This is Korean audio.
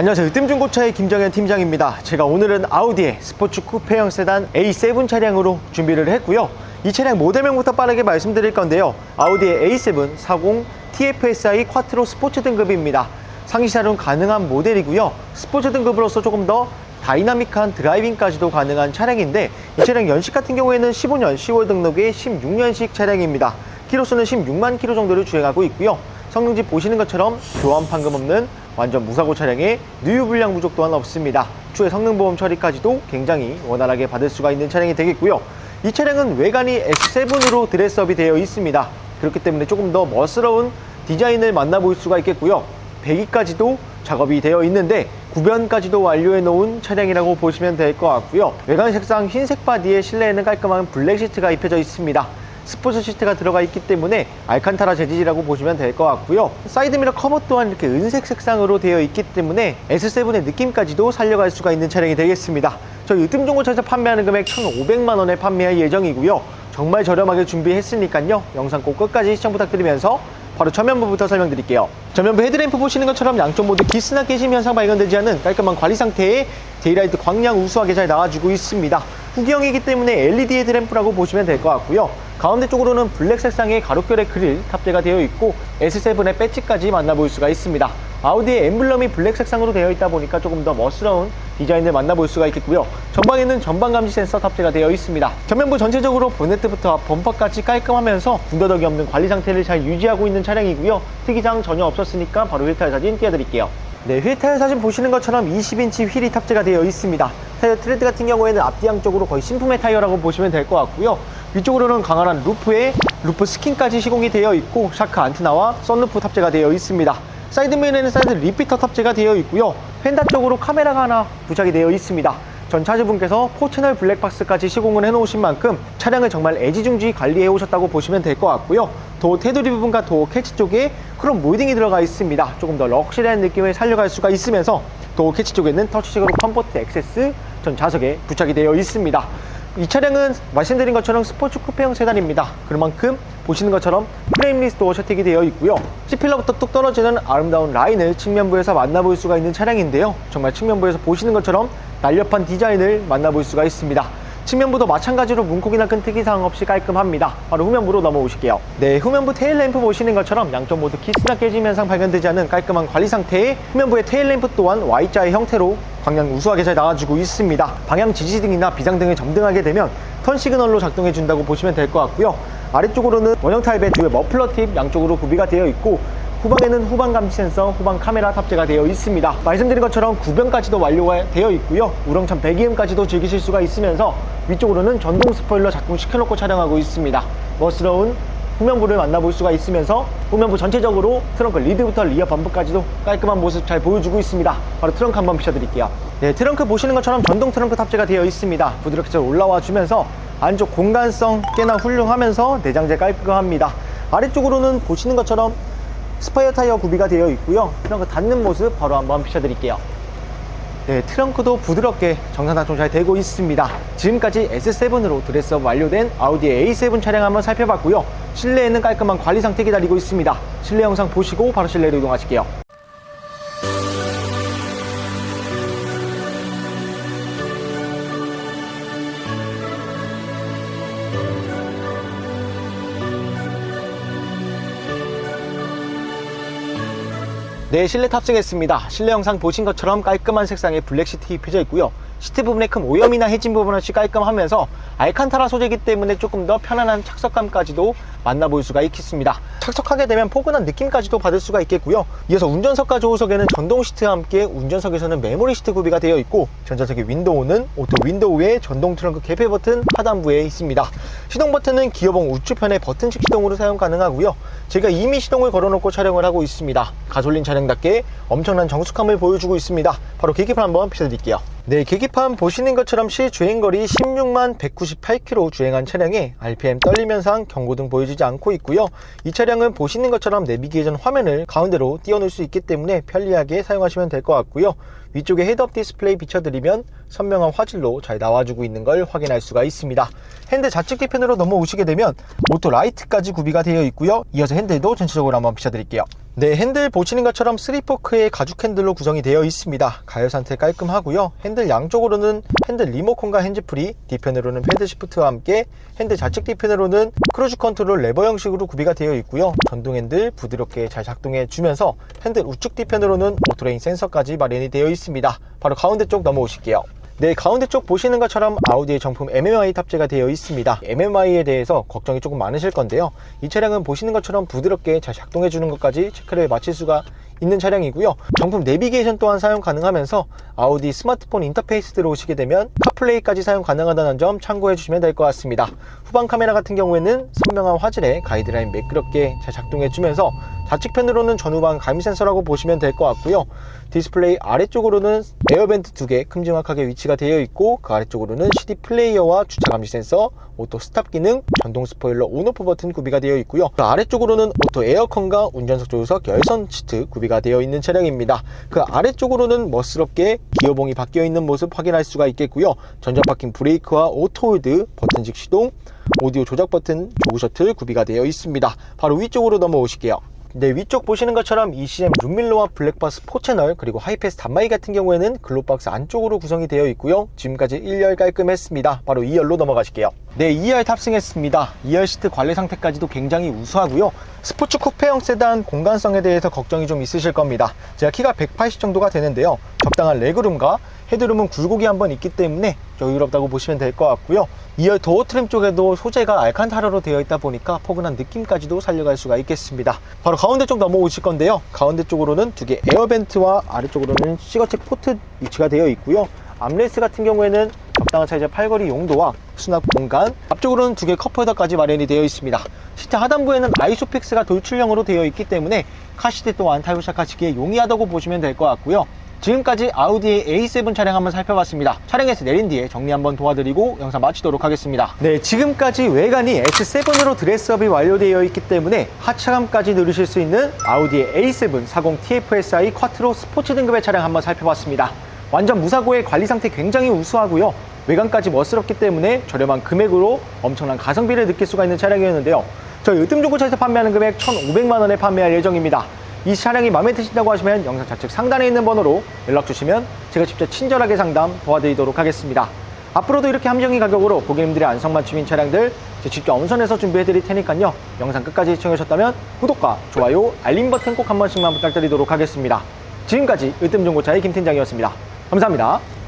안녕하세요. 으뜸중고차의 김정현 팀장입니다. 제가 오늘은 아우디의 스포츠 쿠페형 세단 A7 차량으로 준비를 했고요. 이 차량 모델명부터 빠르게 말씀드릴 건데요. 아우디의 A7 40 TFSI 쿼트로 스포츠 등급입니다. 상시 사륜 가능한 모델이고요. 스포츠 등급으로서 조금 더 다이나믹한 드라이빙까지도 가능한 차량인데 이 차량 연식 같은 경우에는 15년 10월 등록의 16년식 차량입니다. 키로수는 16만 킬로 정도를 주행하고 있고요. 성능지 보시는 것처럼 교환 판금 없는 완전 무사고 차량에 누유 불량 부족 또한 없습니다. 추후에 성능보험 처리까지도 굉장히 원활하게 받을 수가 있는 차량이 되겠고요. 이 차량은 외관이 S7으로 드레스업이 되어 있습니다. 그렇기 때문에 조금 더 멋스러운 디자인을 만나볼 수가 있겠고요. 배기까지도 작업이 되어 있는데 구변까지도 완료해 놓은 차량이라고 보시면 될 것 같고요. 외관 색상 흰색 바디에 실내에는 깔끔한 블랙 시트가 입혀져 있습니다. 스포츠 시트가 들어가 있기 때문에 알칸타라 재질이라고 보시면 될 것 같고요. 사이드미러 커버 또한 이렇게 은색 색상으로 되어 있기 때문에 S7의 느낌까지도 살려갈 수가 있는 차량이 되겠습니다. 저희 으뜸중고차에서 판매하는 금액 1,500만 원에 판매할 예정이고요. 정말 저렴하게 준비했으니까요. 영상 꼭 끝까지 시청 부탁드리면서 바로 전면부부터 설명드릴게요. 전면부 헤드램프 보시는 것처럼 양쪽 모두 기스나 깨짐 현상 발견되지 않은 깔끔한 관리 상태에 데이라이트 광량 우수하게 잘 나와주고 있습니다. 후기형이기 때문에 LED 헤드램프라고 보시면 될 것 같고요. 가운데 쪽으로는 블랙 색상의 가로결의 그릴 탑재가 되어 있고 S7의 배지까지 만나볼 수가 있습니다. 아우디의 엠블럼이 블랙 색상으로 되어 있다 보니까 조금 더 멋스러운 디자인을 만나볼 수가 있겠고요. 전방에는 전방 감지 센서 탑재가 되어 있습니다. 전면부 전체적으로 보네트부터 앞 범퍼까지 깔끔하면서 군더더기 없는 관리 상태를 잘 유지하고 있는 차량이고요. 특이사항 전혀 없었으니까 바로 휠타일 사진 띄워드릴게요. 네, 휠타일 사진 보시는 것처럼 20인치 휠이 탑재가 되어 있습니다. 트레드 같은 경우에는 앞뒤 양쪽으로 거의 신품의 타이어라고 보시면 될 것 같고요. 위쪽으로는 강화한 루프에 루프 스킨까지 시공이 되어 있고 샤크 안테나와 썬루프 탑재가 되어 있습니다. 사이드미러에는 사이드 리피터 탑재가 되어 있고요. 펜다 쪽으로 카메라가 하나 부착이 되어 있습니다. 전 차주분께서 4채널 블랙박스까지 시공을 해놓으신 만큼 차량을 정말 애지중지 관리해 오셨다고 보시면 될 것 같고요. 도어 테두리 부분과 도어 캐치 쪽에 크롬 몰딩이 들어가 있습니다. 조금 더 럭셔리한 느낌을 살려갈 수가 있으면서 도어 캐치 쪽에는 터치식으로 컴포트 액세스 전 좌석에 부착이 되어 있습니다. 이 차량은 말씀드린 것처럼 스포츠 쿠페형 세단입니다. 그만큼 보시는 것처럼 프레임리스 도어 셔틱이 되어 있고요. C필러부터 뚝 떨어지는 아름다운 라인을 측면부에서 만나볼 수가 있는 차량인데요. 정말 측면부에서 보시는 것처럼 날렵한 디자인을 만나볼 수가 있습니다. 측면부도 마찬가지로 문콕이나 큰 특이사항 없이 깔끔합니다. 바로 후면부로 넘어오실게요. 네, 후면부 테일램프 보시는 것처럼 양쪽 모두 키스나 깨짐 현상 발견되지 않은 깔끔한 관리 상태에 후면부의 테일램프 또한 Y자의 형태로 광량 우수하게 잘 나와주고 있습니다. 방향 지지등이나 비상등을 점등하게 되면 턴 시그널로 작동해 준다고 보시면 될 것 같고요. 아래쪽으로는 원형 타입의 두 머플러 팁 양쪽으로 구비가 되어 있고 후방에는 후방 감지 센서, 후방 카메라 탑재가 되어 있습니다. 말씀드린 것처럼 구변까지도 완료가 되어 있고요. 우렁찬 배기음까지도 즐기실 수가 있으면서 위쪽으로는 전동 스포일러 작동시켜놓고 촬영하고 있습니다. 멋스러운 후면부를 만나볼 수가 있으면서 후면부 전체적으로 트렁크 리드부터 리어 범프까지도 깔끔한 모습 잘 보여주고 있습니다. 바로 트렁크 한번 비춰드릴게요. 네, 트렁크 보시는 것처럼 전동 트렁크 탑재가 되어 있습니다. 부드럽게 잘 올라와 주면서 안쪽 공간성 꽤나 훌륭하면서 내장재 깔끔합니다. 아래쪽으로는 보시는 것처럼 스파이어 타이어 구비가 되어 있고요. 트렁크 닫는 모습 바로 한번 비춰드릴게요. 네, 트렁크도 부드럽게 정상 작동 잘 되고 있습니다. 지금까지 S7으로 드레스업 완료된 아우디 A7 차량 한번 살펴봤고요. 실내에는 깔끔한 관리 상태 기다리고 있습니다. 실내 영상 보시고 바로 실내로 이동하실게요. 네, 실내 탑승했습니다. 실내 영상 보신 것처럼 깔끔한 색상의 블랙 시트 입혀져 있고요. 시트 부분에 큰 오염이나 해진 부분 없이 깔끔하면서 알칸타라 소재이기 때문에 조금 더 편안한 착석감까지도 만나볼 수가 있겠습니다. 착석하게 되면 포근한 느낌까지도 받을 수가 있겠고요. 이어서 운전석과 조우석에는 전동 시트와 함께 운전석에서는 메모리 시트 구비가 되어 있고 전자석의 윈도우는 오토 윈도우에 전동 트렁크 개폐 버튼 하단부에 있습니다. 시동 버튼은 기어봉 우측편의 버튼식 시동으로 사용 가능하고요. 제가 이미 시동을 걸어놓고 촬영을 하고 있습니다. 가솔린 차량답게 엄청난 정숙함을 보여주고 있습니다. 바로 계기판 한번 비춰드릴게요. 네, 계기판 보시는 것처럼 실주행거리 16만 198km 주행한 차량에 RPM 떨림 현상 경고등 보여주지 않고 있고요. 이 차량은 보시는 것처럼 내비게이션 화면을 가운데로 띄워놓을 수 있기 때문에 편리하게 사용하시면 될 것 같고요. 위쪽에 헤드업 디스플레이 비춰드리면 선명한 화질로 잘 나와주고 있는 걸 확인할 수가 있습니다. 핸드 좌측 뒤편으로 넘어오시게 되면 오토 라이트까지 구비가 되어 있고요. 이어서 핸들도 전체적으로 한번 비춰드릴게요. 네, 핸들 보시는 것처럼 3포크의 가죽 핸들로 구성이 되어 있습니다. 가열 상태 깔끔하고요. 핸들 양쪽으로는 핸들 리모컨과 핸즈프리, 뒤편으로는 패드 시프트와 함께 핸들 좌측 뒤편으로는 크루즈 컨트롤 레버 형식으로 구비가 되어 있고요. 전동 핸들 부드럽게 잘 작동해 주면서 핸들 우측 뒤편으로는 오토레인 센서까지 마련이 되어 있습니다. 바로 가운데 쪽 넘어오실게요. 네, 가운데 쪽 보시는 것처럼 아우디의 정품 MMI 탑재가 되어 있습니다. MMI에 대해서 걱정이 조금 많으실 건데요. 이 차량은 보시는 것처럼 부드럽게 잘 작동해 주는 것까지 체크를 마칠 수가 있는 차량이고요. 정품 내비게이션 또한 사용 가능하면서 아우디 스마트폰 인터페이스 들어오시게 되면 카플레이까지 사용 가능하다는 점 참고해 주시면 될 것 같습니다. 후방 카메라 같은 경우에는 선명한 화질에 가이드라인 매끄럽게 잘 작동해 주면서 좌측편으로는 전후방 감시 센서라고 보시면 될 것 같고요. 디스플레이 아래쪽으로는 에어벤트 두개 큼지막하게 위치가 되어 있고 그 아래쪽으로는 CD 플레이어와 주차 감지 센서, 오토 스탑 기능, 전동 스포일러 온오프 버튼 구비가 되어 있고요. 그 아래쪽으로는 오토 에어컨과 운전석 조수석 열선 시트 구비가 되어 있는 차량입니다. 그 아래쪽으로는 멋스럽게 기어봉이 바뀌어 있는 모습 확인할 수가 있겠고요. 전자 파킹 브레이크와 오토 홀드, 버튼식 시동, 오디오 조작 버튼, 조그 셔틀 구비가 되어 있습니다. 바로 위쪽으로 넘어오실게요. 네, 위쪽 보시는 것처럼 ECM 룸밀러와 블랙박스 4채널 그리고 하이패스 단마이 같은 경우에는 글로박스 안쪽으로 구성이 되어 있고요. 지금까지 1열 깔끔했습니다. 바로 2열로 넘어가실게요. 네, 2열 탑승했습니다. 2열 시트 관리 상태까지도 굉장히 우수하고요. 스포츠 쿠페형 세단 공간성에 대해서 걱정이 좀 있으실 겁니다. 제가 키가 180 정도가 되는데요. 적당한 레그룸과 헤드룸은 굴곡이 한번 있기 때문에 여유롭다고 보시면 될 것 같고요. 2열 도어 트림 쪽에도 소재가 알칸타라로 되어 있다 보니까 포근한 느낌까지도 살려갈 수가 있겠습니다. 바로 가운데 쪽 넘어오실 건데요. 가운데 쪽으로는 두 개 에어벤트와 아래쪽으로는 시거책 포트 위치가 되어 있고요. 암레스 같은 경우에는 적당한 사이즈의 팔걸이 용도와 수납 공간 앞쪽으로는 두 개 컵홀더까지 마련이 되어 있습니다 시트 하단부에는 아이소픽스가 돌출형으로 되어 있기 때문에 카시트 또한 탈부착하시기에 용이하다고 보시면 될 것 같고요 지금까지 아우디의 A7 차량 한번 살펴봤습니다 차량에서 내린 뒤에 정리 한번 도와드리고 영상 마치도록 하겠습니다 네 지금까지 외관이 S7으로 드레스업이 완료되어 있기 때문에 하차감까지 누리실 수 있는 아우디의 A7 40 TFSI 쿼트로 스포츠 등급의 차량 한번 살펴봤습니다 완전 무사고의 관리 상태 굉장히 우수하고요. 외관까지 멋스럽기 때문에 저렴한 금액으로 엄청난 가성비를 느낄 수가 있는 차량이었는데요. 저희 으뜸중고차에서 판매하는 금액 1,500만 원에 판매할 예정입니다. 이 차량이 마음에 드신다고 하시면 영상 좌측 상단에 있는 번호로 연락 주시면 제가 직접 친절하게 상담 도와드리도록 하겠습니다. 앞으로도 이렇게 함정의 가격으로 고객님들의 안성 맞춤인 차량들 제 직접 엄선해서 준비해 드릴 테니까요. 영상 끝까지 시청하셨다면 구독과 좋아요, 알림 버튼 꼭 한 번씩만 부탁드리도록 하겠습니다. 지금까지 으뜸중고차의 김 팀장이었습니다. 감사합니다.